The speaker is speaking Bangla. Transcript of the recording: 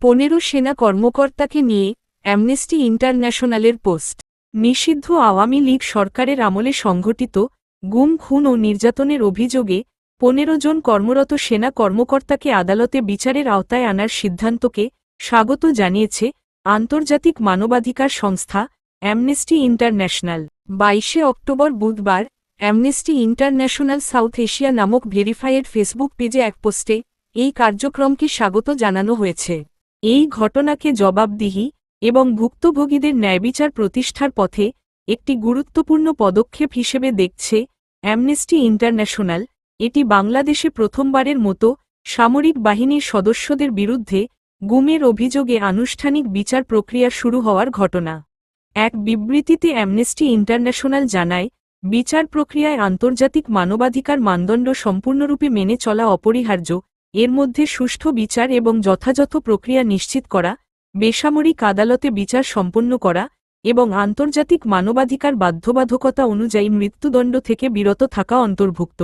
পনেরো সেনা কর্মকর্তাকে নিয়ে অ্যামনেস্টি ইন্টারন্যাশনালের পোস্ট। নিষিদ্ধ আওয়ামী লীগ সরকারের আমলে সংঘটিত গুম, খুন ও নির্যাতনের অভিযোগে পনেরো জন কর্মরত সেনা কর্মকর্তাকে আদালতে বিচারের আওতায় আনার সিদ্ধান্তকে স্বাগত জানিয়েছে আন্তর্জাতিক মানবাধিকার সংস্থা অ্যামনেস্টি ইন্টারন্যাশনাল। বাইশে অক্টোবর বুধবার অ্যামনেস্টি ইন্টারন্যাশনাল সাউথ এশিয়া নামক ভেরিফাইয়ের ফেসবুক পেজে এক পোস্টে এই কার্যক্রমকে স্বাগত জানানো হয়েছে। এই ঘটনাকে জবাবদিহি এবং ভুক্তভোগীদের ন্যায়বিচার প্রতিষ্ঠার পথে একটি গুরুত্বপূর্ণ পদক্ষেপ হিসেবে দেখছে অ্যামনেস্টি ইন্টারন্যাশনাল এটি বাংলাদেশে প্রথমবারের মতো সামরিক বাহিনীর সদস্যদের বিরুদ্ধে গুমের অভিযোগে আনুষ্ঠানিক বিচার প্রক্রিয়া শুরু হওয়ার ঘটনা। এক বিবৃতিতে অ্যামনেস্টি ইন্টারন্যাশনাল জানায়, বিচার প্রক্রিয়ায় আন্তর্জাতিক মানবাধিকার মানদণ্ড সম্পূর্ণরূপে মেনে চলা অপরিহার্য এর মধ্যে সুষ্ঠু বিচার এবং যথাযথ প্রক্রিয়া নিশ্চিত করা, বেসামরিক আদালতে বিচার সম্পন্ন করা এবং আন্তর্জাতিক মানবাধিকার বাধ্যবাধকতা অনুযায়ী মৃত্যুদণ্ড থেকে বিরত থাকা অন্তর্ভুক্ত।